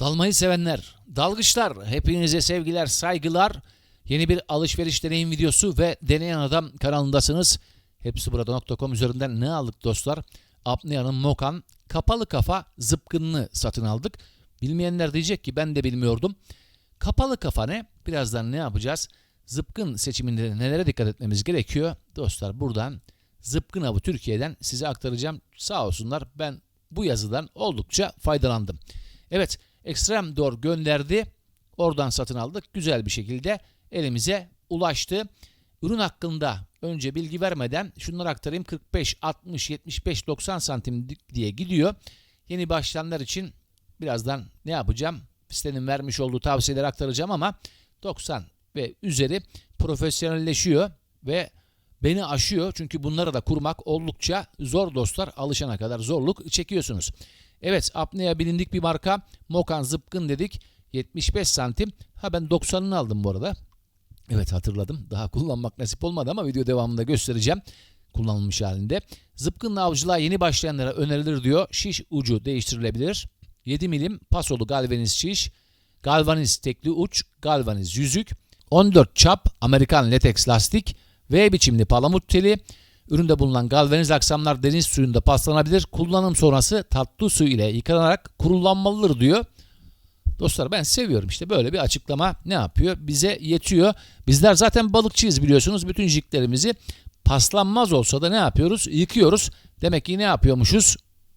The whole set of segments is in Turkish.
Dalmayı sevenler, dalgıçlar, hepinize sevgiler, saygılar. Yeni bir alışveriş deneyim videosu ve Deneyen Adam kanalındasınız. Hepsi burada.com üzerinden ne aldık dostlar? Apnea'nın Mokan kapalı kafa zıpkınını satın aldık. Bilmeyenler diyecek ki ben de bilmiyordum. Kapalı kafa ne? Birazdan ne yapacağız? Zıpkın seçiminde nelere dikkat etmemiz gerekiyor? Dostlar buradan Zıpkın Avı Türkiye'den size aktaracağım. Sağ olsunlar ben bu yazıdan oldukça faydalandım. Evet Extreme Door gönderdi. Oradan satın aldık. Güzel bir şekilde elimize ulaştı. Ürün hakkında önce bilgi vermeden şunları aktarayım. 45, 60, 75, 90 santim diye gidiyor. Yeni başlayanlar için birazdan ne yapacağım? Sitenin vermiş olduğu tavsiyeleri aktaracağım ama 90 ve üzeri profesyonelleşiyor ve beni aşıyor. Çünkü bunları da kurmak oldukça zor dostlar. Alışana kadar zorluk çekiyorsunuz. Evet apnea bilindik bir marka. Mokan zıpkın dedik. 75 santim. Ha ben 90'ını aldım bu arada. Evet hatırladım. Daha kullanmak nasip olmadı ama video devamında göstereceğim. Kullanılmış halinde. Zıpkınla avcılığa yeni başlayanlara önerilir diyor. Şiş ucu değiştirilebilir. 7 milim pasolu galvaniz şiş. Galvaniz tekli uç. Galvaniz yüzük. 14 çap Amerikan lateks lastik. V biçimli palamut teli. Üründe bulunan galvaniz aksamlar deniz suyunda paslanabilir. Kullanım sonrası tatlı su ile yıkanarak kurulanmalıdır diyor. Dostlar ben seviyorum işte böyle bir açıklama ne yapıyor? Bize yetiyor. Bizler zaten balıkçıyız biliyorsunuz. Bütün jiklerimizi paslanmaz olsa da ne yapıyoruz? Yıkıyoruz. Demek ki ne yapıyormuşuz?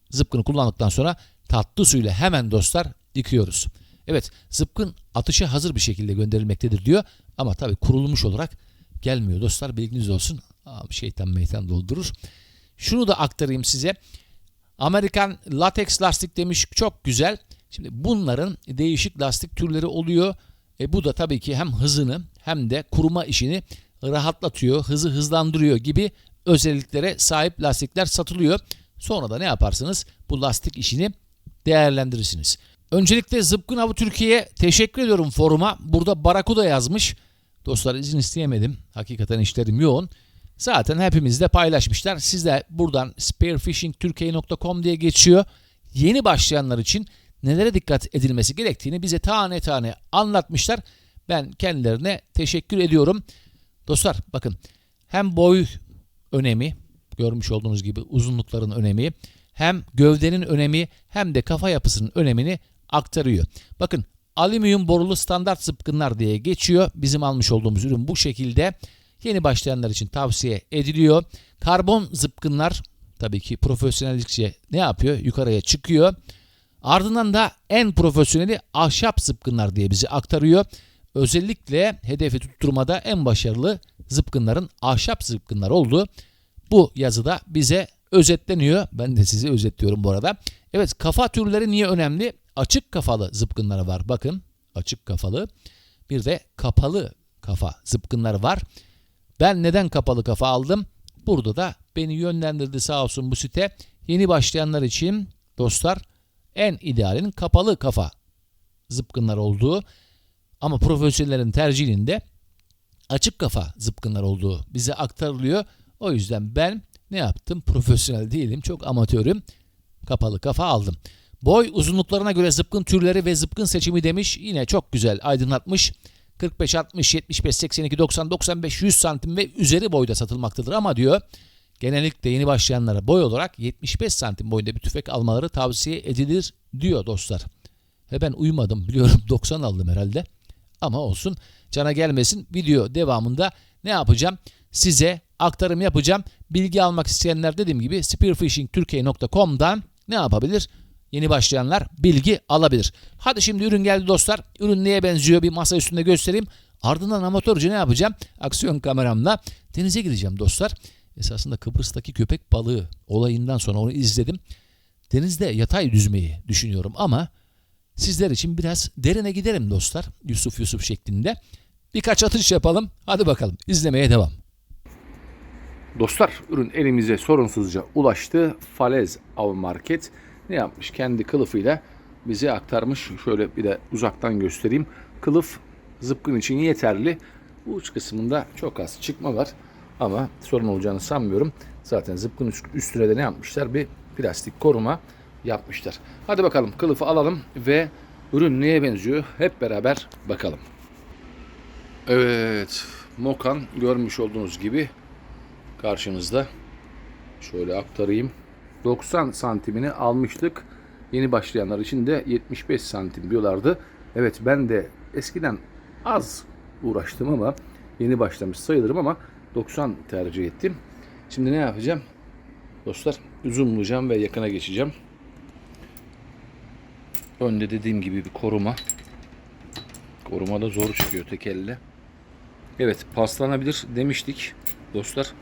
Zıpkını kullandıktan sonra tatlı suyla hemen dostlar yıkıyoruz. Evet zıpkın atışa hazır bir şekilde gönderilmektedir diyor. Ama tabii kurulmuş olarak gelmiyor dostlar bilginiz olsun. Abi şeytan meytan doldurur. Şunu da aktarayım size. Amerikan latex lastik demiş çok güzel. Şimdi bunların değişik lastik türleri oluyor. E bu da tabii ki hem hızını hem de kuruma işini rahatlatıyor, hızı hızlandırıyor gibi özelliklere sahip lastikler satılıyor. Sonra da ne yaparsınız? Bu lastik işini değerlendirirsiniz. Öncelikle Zıpkın Avı Türkiye'ye teşekkür ediyorum foruma. Burada Barakuda yazmış. Dostlar izin isteyemedim. Hakikaten işlerim yoğun. Zaten hepimiz de paylaşmışlar. Siz de buradan spearfishingturkey.com diye geçiyor. Yeni başlayanlar için nelere dikkat edilmesi gerektiğini bize tane tane anlatmışlar. Ben kendilerine teşekkür ediyorum. Dostlar bakın hem boy önemi görmüş olduğunuz gibi uzunlukların önemi hem gövdenin önemi hem de kafa yapısının önemini aktarıyor. Bakın alüminyum borulu standart zıpkınlar diye geçiyor. Bizim almış olduğumuz ürün bu şekilde. Yeni başlayanlar için tavsiye ediliyor. Karbon zıpkınlar tabii ki profesyonellikçe ne yapıyor? Yukarıya çıkıyor. Ardından da en profesyoneli ahşap zıpkınlar diye bizi aktarıyor. Özellikle hedefi tutturmada en başarılı zıpkınların ahşap zıpkınlar olduğu bu yazıda bize özetleniyor. Ben de size özetliyorum bu arada. Evet kafa türleri niye önemli? Açık kafalı zıpkınları var. Bakın açık kafalı. Bir de kapalı kafa zıpkınları var. Ben neden kapalı kafa aldım? Burada da beni yönlendirdi sağ olsun bu site. Yeni başlayanlar için dostlar en idealin kapalı kafa zıpkınlar olduğu ama profesyonellerin tercihinde açık kafa zıpkınlar olduğu bize aktarılıyor. O yüzden ben ne yaptım? Profesyonel değilim. Çok amatörüm. Kapalı kafa aldım. Boy uzunluklarına göre zıpkın türleri ve zıpkın seçimi demiş. Yine çok güzel aydınlatmış. 45, 60, 75, 82, 90, 95, 100 santim ve üzeri boyda satılmaktadır ama diyor genellikle yeni başlayanlara boy olarak 75 santim boyunda bir tüfek almaları tavsiye edilir diyor dostlar. Ve ben uyumadım biliyorum 90 aldım herhalde ama olsun cana gelmesin video devamında ne yapacağım size aktarım yapacağım bilgi almak isteyenler dediğim gibi spearfishingturkey.com'dan ne yapabilir? Yeni başlayanlar bilgi alabilir. Hadi şimdi ürün geldi dostlar. Ürün neye benziyor bir masa üstünde göstereyim. Ardından amatörce ne yapacağım? Aksiyon kameramla denize gideceğim dostlar. Esasında Kıbrıs'taki köpek balığı olayından sonra onu izledim. Denizde yatay düzmeyi düşünüyorum ama sizler için biraz derine giderim dostlar. Yusuf Yusuf şeklinde. Birkaç atış yapalım. Hadi bakalım izlemeye devam. Dostlar ürün elimize sorunsuzca ulaştı. Falez Av Market ne yapmış? Kendi kılıfıyla bize aktarmış. Şöyle bir de uzaktan göstereyim. Kılıf zıpkın için yeterli. Uç kısmında çok az çıkma var. Ama sorun olacağını sanmıyorum. Zaten zıpkın üstüne de ne yapmışlar? Bir plastik koruma yapmışlar. Hadi bakalım kılıfı alalım ve ürün neye benziyor hep beraber bakalım. Evet, Mokan görmüş olduğunuz gibi karşınızda. Şöyle aktarayım. 90 santimini almıştık. Yeni başlayanlar için de 75 santim diyorlardı. Evet ben de eskiden az uğraştım ama yeni başlamış sayılırım ama 90 tercih ettim. Şimdi ne yapacağım? Dostlar zoomlayacağım ve yakına geçeceğim. Önde dediğim gibi bir koruma. Koruma da zor çıkıyor tek elle. Evet paslanabilir demiştik dostlar.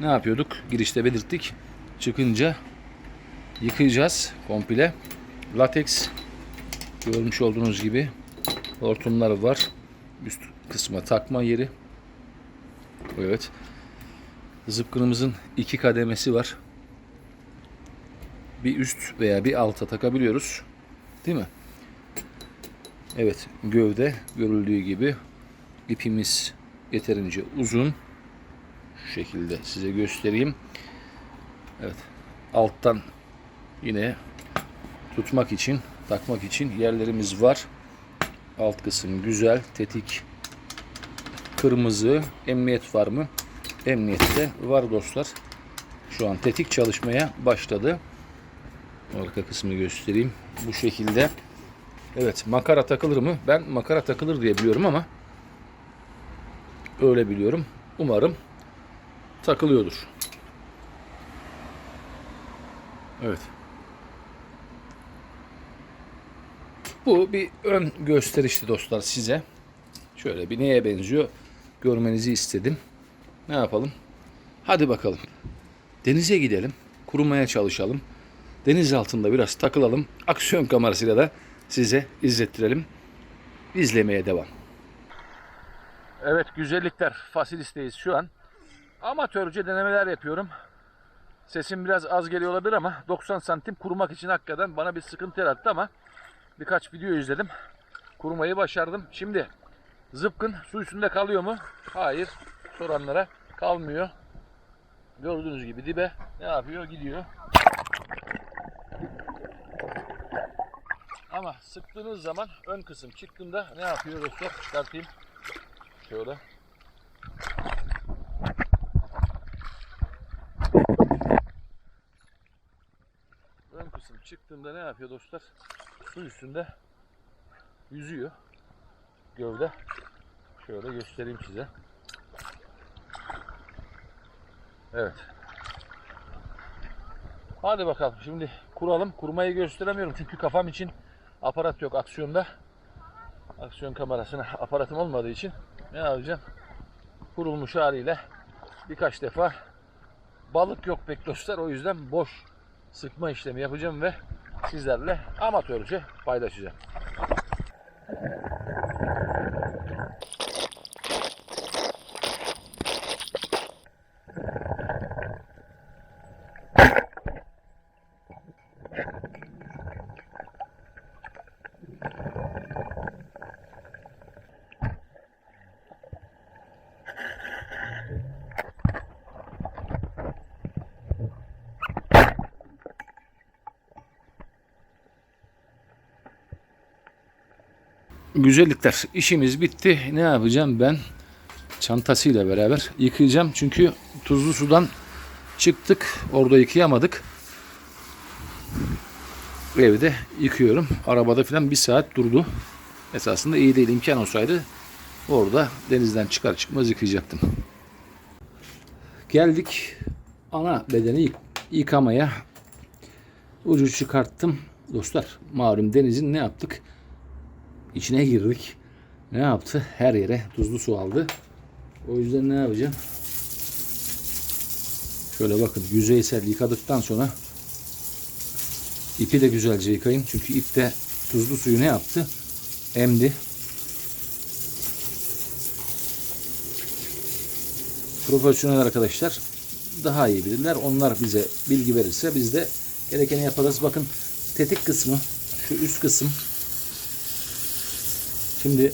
Ne yapıyorduk? Girişte belirttik. Çıkınca yıkayacağız komple. Lateks görmüş olduğunuz gibi hortumlar var. Üst kısma takma yeri. Evet. Zıpkınımızın iki kademesi var. Bir üst veya bir alta takabiliyoruz. Değil mi? Evet, gövde görüldüğü gibi ipimiz yeterince uzun. Şu şekilde size göstereyim. Evet. Alttan yine tutmak için, takmak için yerlerimiz var. Alt kısım güzel, tetik kırmızı. Emniyet var mı? Emniyette var dostlar. Şu an tetik çalışmaya başladı. Arka kısmını göstereyim. Bu şekilde. Evet makara takılır mı? Ben makara takılır diye biliyorum ama öyle biliyorum. Umarım takılıyordur. Evet. Bu bir ön gösterişti dostlar size. Şöyle bir neye benziyor görmenizi istedim. Ne yapalım? Hadi bakalım. Denize gidelim. Kurumaya çalışalım. Deniz altında biraz takılalım. Aksiyon kamerasıyla da size izlettirelim. İzlemeye devam. Evet güzellikler Fasilis'teyiz şu an. Amatörce denemeler yapıyorum. Sesim biraz az geliyor olabilir ama 90 santim kurumak için hakikaten bana bir sıkıntı yarattı ama birkaç video izledim. Kurumayı başardım. Şimdi zıpkın su üstünde kalıyor mu? Hayır. Soranlara kalmıyor. Gördüğünüz gibi dibe ne yapıyor? Gidiyor. Ama sıktığınız zaman ön kısım çıktığında ne yapıyor dostlar? Çıkartayım. Şöyle. Ön kısım çıktığında ne yapıyor dostlar? Su üstünde yüzüyor. Gövde. Şöyle göstereyim size. Evet. Hadi bakalım şimdi kuralım. Kurmayı gösteremiyorum çünkü kafam için aparat yok aksiyonda. Aksiyon kamerasına aparatım olmadığı için ne yapacağım? Kurulmuş haliyle birkaç defa balık yok pek dostlar. O yüzden boş sıkma işlemi yapacağım ve sizlerle amatörce paylaşacağım. Güzellikler işimiz bitti. Ne yapacağım ben? Çantasıyla beraber yıkayacağım. Çünkü tuzlu sudan çıktık. Orada yıkayamadık. Evde yıkıyorum. Arabada falan bir saat durdu. Esasında iyi değil. imkan olsaydı orada denizden çıkar çıkmaz yıkayacaktım. Geldik ana bedeni yık- yıkamaya. Ucu çıkarttım. Dostlar malum denizin ne yaptık? İçine girdik. Ne yaptı? Her yere tuzlu su aldı. O yüzden ne yapacağım? Şöyle bakın yüzeysel yıkadıktan sonra ipi de güzelce yıkayın. Çünkü ip de tuzlu suyu ne yaptı? Emdi. Profesyonel arkadaşlar daha iyi bilirler. Onlar bize bilgi verirse biz de gerekeni yaparız. Bakın tetik kısmı şu üst kısım Şimdi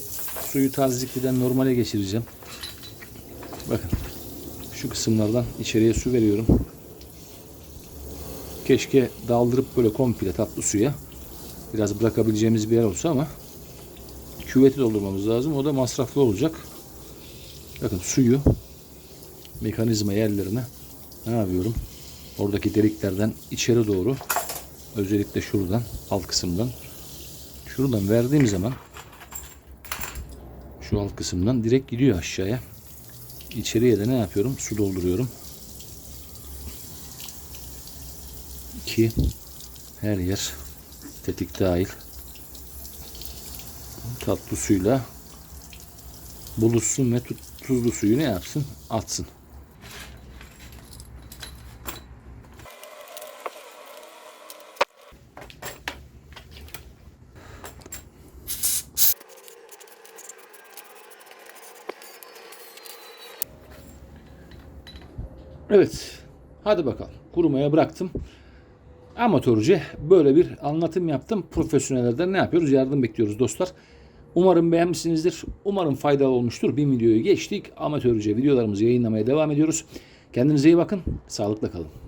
suyu tazelikten normale geçireceğim. Bakın şu kısımlardan içeriye su veriyorum. Keşke daldırıp böyle komple tatlı suya biraz bırakabileceğimiz bir yer olsa ama küveti doldurmamız lazım. O da masraflı olacak. Bakın suyu mekanizma yerlerine ne yapıyorum? Oradaki deliklerden içeri doğru özellikle şuradan alt kısımdan şuradan verdiğim zaman şu alt kısımdan direkt gidiyor aşağıya. İçeriye de ne yapıyorum? Su dolduruyorum. Ki her yer tetik dahil tatlı suyla buluşsun ve tuzlu suyu ne yapsın? Atsın. Evet. Hadi bakalım. Kurumaya bıraktım. Amatörce böyle bir anlatım yaptım. Profesyonellerden ne yapıyoruz? Yardım bekliyoruz dostlar. Umarım beğenmişsinizdir. Umarım faydalı olmuştur. Bin videoyu geçtik. Amatörce videolarımızı yayınlamaya devam ediyoruz. Kendinize iyi bakın. Sağlıkla kalın.